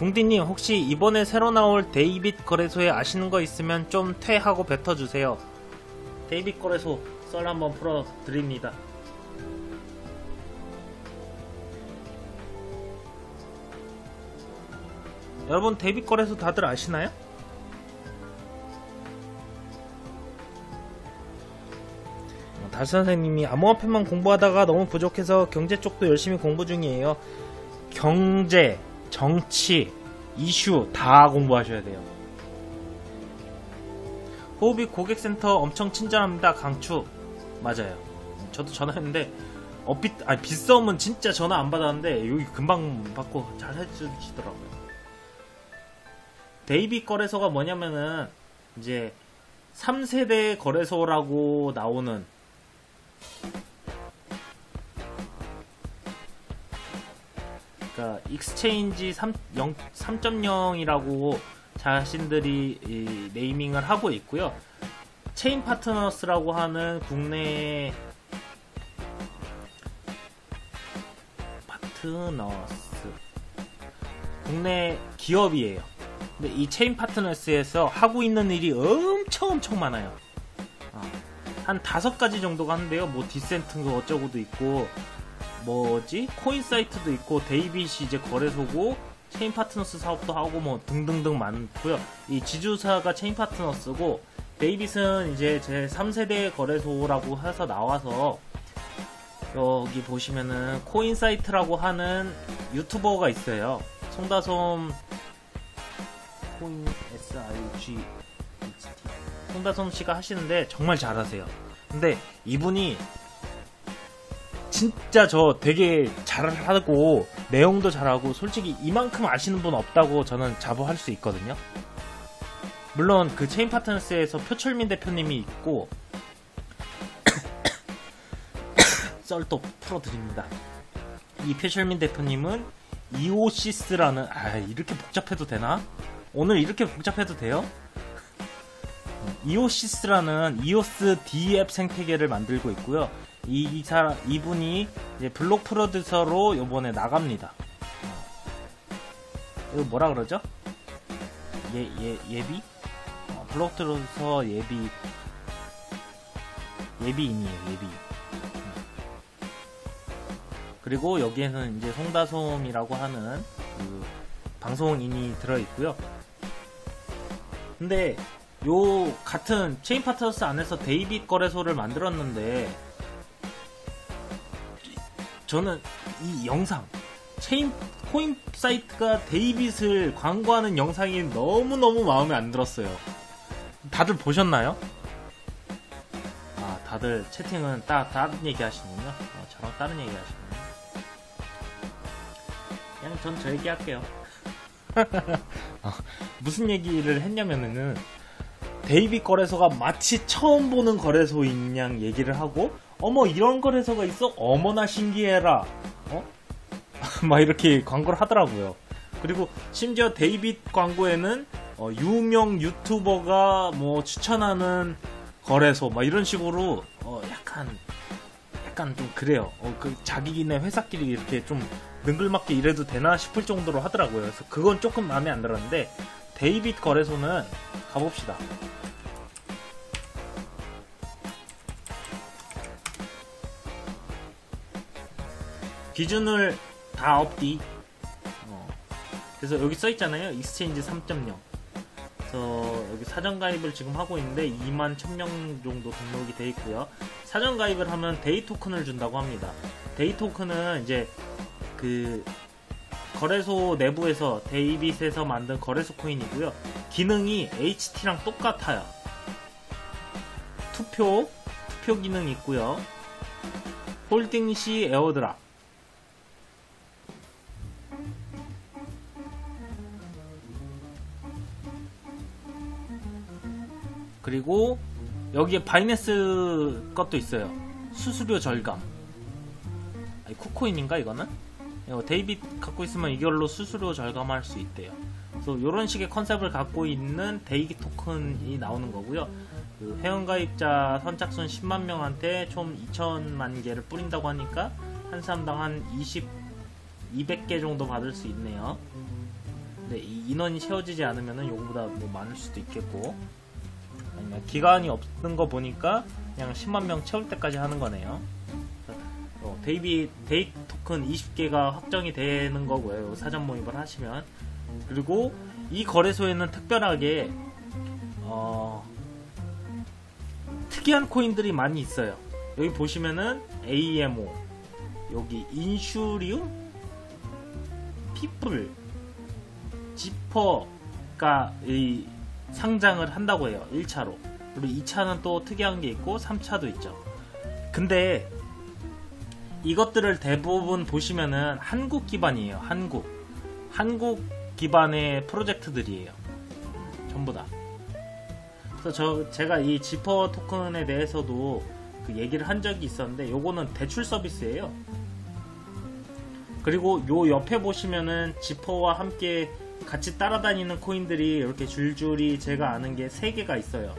궁디님 혹시 이번에 새로 나올 데이빗 거래소에 아시는 거 있으면 좀 퇴하고 뱉어주세요. 데이빗 거래소 썰 한번 풀어드립니다. 여러분 데이빗 거래소 다들 아시나요? 달 선생님이 암호화폐만 공부하다가 너무 부족해서 경제 쪽도 열심히 공부 중이에요. 경제, 정치, 이슈 다 공부하셔야 돼요. 호흡이 고객센터 엄청 친절합니다. 강추. 맞아요. 저도 전화했는데 어빛 아니 빗썸은 진짜 전화 안 받았는데 여기 금방 받고 잘 해주시더라고요. 데이비 거래소가 뭐냐면은 이제 3세대 거래소라고 나오는 그러니까 익스체인지 3.0이라고 자신들이 이 네이밍을 하고 있고요. 체인 파트너스라고 하는 국내 파트너스 국내 기업이에요. 근데 이 체인 파트너스에서 하고 있는 일이 엄청 엄청 많아요. 아, 한 다섯 가지 정도가 하는데요. 뭐 디센트가 어쩌고도 있고 뭐지 코인 사이트도 있고 데이빗이 이제 거래소고 체인 파트너스 사업도 하고 뭐 등등등 많고요. 이 지주사가 체인 파트너스고 데이빗은 이제 제 3세대 거래소라고 해서 나와서 여기 보시면은 코인 사이트라고 하는 유튜버가 있어요. 송다솜 코인 SIG 송다솜 씨가 하시는데 정말 잘하세요. 근데 이분이 진짜 저 되게 잘하고 내용도 잘하고 솔직히 이만큼 아시는 분 없다고 저는 자부할 수 있거든요. 물론 그 체인 파트너스에서 표철민 대표님이 있고 썰도 풀어드립니다. 이 표철민 대표님은 이오시스라는 아 이렇게 복잡해도 되나? 오늘 이렇게 복잡해도 돼요? 이오시스라는 이오스 D앱 생태계를 만들고 있고요. 이 사람 이분이 이제 블록 프로듀서로 요번에 나갑니다. 이거 뭐라 그러죠? 예, 예, 예비? 어, 블록 프로듀서 예비 예비인이에요, 예비. 그리고 여기에는 이제 송다솜이라고 하는 그 방송인이 들어있고요. 근데 요 같은 체인 파트너스 안에서 데이빗 거래소를 만들었는데 저는 이 영상 체인 코인 사이트가 데이빗을 광고하는 영상이 너무너무 마음에 안 들었어요. 다들 보셨나요? 아, 다들 채팅은 따, 다른 얘기 하시는군요. 어, 저랑 다른 얘기 하시는군요. 그냥 전 저 얘기 할게요. 어, 무슨 얘기를 했냐면은 데이빗 거래소가 마치 처음 보는 거래소인 양 얘기를 하고 어머 이런 거래소가 있어? 어머나 신기해라. 어? 막 이렇게 광고를 하더라고요. 그리고 심지어 데이빗 광고에는 어, 유명 유튜버가 뭐 추천하는 거래소 막 이런 식으로 어, 약간 약간 좀 그래요. 어, 그 자기네 회사끼리 이렇게 좀 능글맞게 이래도 되나 싶을 정도로 하더라고요. 그래서 그건 조금 마음에 안 들었는데 데이빗 거래소는 가봅시다 기준을 다 업디. 어. 그래서 여기 써 있잖아요. 익스체인지 3.0. 그래서 여기 사전 가입을 지금 하고 있는데 2만 1000명 정도 등록이 돼 있고요. 사전 가입을 하면 데이 토큰을 준다고 합니다. 데이 토큰은 이제 그 거래소 내부에서 데이빗에서 만든 거래소 코인이고요. 기능이 HT랑 똑같아요. 투표, 투표 기능 있고요. 홀딩 시 에어드랍. 그리고 여기에 바이낸스 것도 있어요. 수수료 절감. 아니, 쿠코인인가 이거는? 이거 데이빗 갖고 있으면 이걸로 수수료 절감할 수 있대요. 그래서 이런 식의 컨셉을 갖고 있는 데이기 토큰이 나오는 거고요. 그 회원가입자 선착순 10만 명한테 총 2천만 개를 뿌린다고 하니까 한 사람당 한 20, 200개 정도 받을 수 있네요. 근데 이 인원이 채워지지 않으면은 요거보다 뭐 많을 수도 있겠고 기간이 없는 거 보니까 그냥 10만 명 채울 때까지 하는 거네요. 어, 데이비 데이 토큰 20개가 확정이 되는 거고요. 사전 모임을 하시면 그리고 이 거래소에는 특별하게 어, 특이한 코인들이 많이 있어요. 여기 보시면은 AMO 여기 인슈리움 피플 지퍼가 이 상장을 한다고 해요. 1차로. 그리고 2차는 또 특이한 게 있고 3차도 있죠. 근데 이것들을 대부분 보시면은 한국 기반이에요. 한국. 한국 기반의 프로젝트들이에요. 전부 다. 그래서 저 제가 이 지퍼 토큰에 대해서도 그 얘기를 한 적이 있었는데 요거는 대출 서비스예요. 그리고 요 옆에 보시면은 지퍼와 함께 같이 따라다니는 코인들이 이렇게 줄줄이 제가 아는 게세 개가 있어요.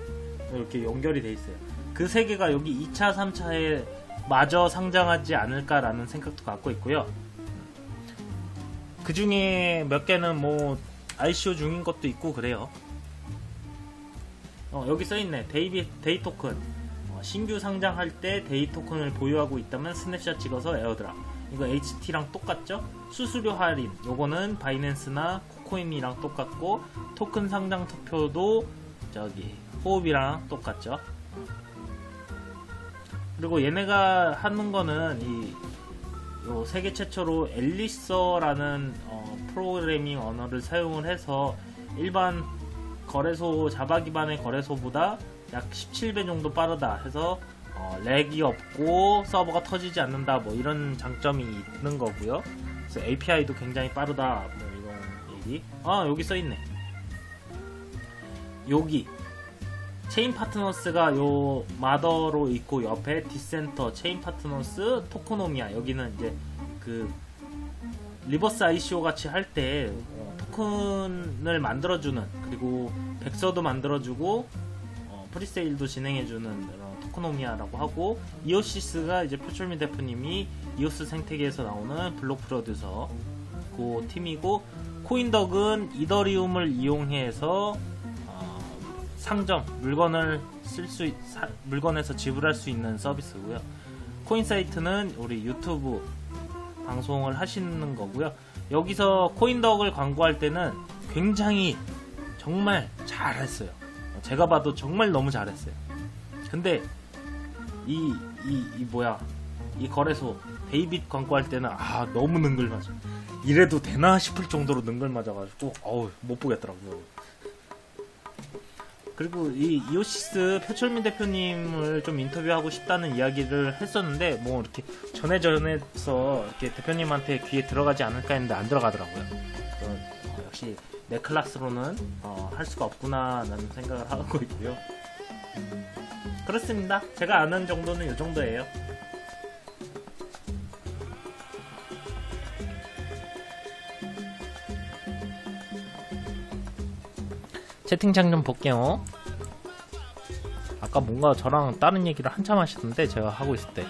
이렇게 연결이 돼 있어요. 그세 개가 여기 2차, 3차에 마저 상장하지 않을까라는 생각도 갖고 있고요. 그 중에 몇 개는 뭐 ICO 중인 것도 있고 그래요. 어, 여기 써있네. 데이비, 데이 토큰. 어, 신규 상장할 때 데이 토큰을 보유하고 있다면 스냅샷 찍어서 에어드랍. 이거 HT랑 똑같죠? 수수료 할인. 요거는 바이낸스나 코코인이랑 똑같고, 토큰 상장 투표도 저기, 호흡이랑 똑같죠? 그리고 얘네가 하는 거는 이, 요 세계 최초로 엘리서라는 어, 프로그래밍 언어를 사용을 해서 일반 거래소 자바 기반의 거래소보다 약 17배 정도 빠르다 해서 어, 렉이 없고 서버가 터지지 않는다 뭐 이런 장점이 있는 거고요. 그래서 API도 굉장히 빠르다 뭐 얘기. 아 여기 써 있네. 여기 체인 파트너스가 요 마더로 있고 옆에 디센터 체인 파트너스 토코노미아 여기는 이제 그 리버스 ICO 같이 할 때 토큰을 만들어주는 그리고 백서도 만들어주고 어, 프리세일도 진행해주는 토코노미아라고 하고 이오시스가 이제 표철민 대표님이 이오스 생태계에서 나오는 블록 프로듀서 그 팀이고 코인덕은 이더리움을 이용해서 어, 상점 물건을 쓸 수 물건에서 지불할 수 있는 서비스고요. 코인사이트는 우리 유튜브 방송을 하시는 거고요. 여기서 코인덕을 광고할 때는 굉장히 정말 잘했어요. 제가 봐도 정말 너무 잘했어요. 근데 이, 이, 이 뭐야 이 거래소 데이빗 광고할 때는 아 너무 능글맞아. 이래도 되나 싶을 정도로 능글 맞아가지고 어우 못 보겠더라고요. 그리고 이 이오시스 표철민 대표님을 좀 인터뷰하고 싶다는 이야기를 했었는데 뭐 이렇게 전에 전에서 이렇게 대표님한테 귀에 들어가지 않을까 했는데 안 들어가더라고요. 어, 역시 내 클래스로는 어, 할 수가 없구나라는 생각을 하고 있고요. 음, 그렇습니다. 제가 아는 정도는 이 정도예요. 채팅창 좀 볼게요. 아까 뭔가 저랑 다른 얘기를 한참 하시던데 제가 하고 있을 때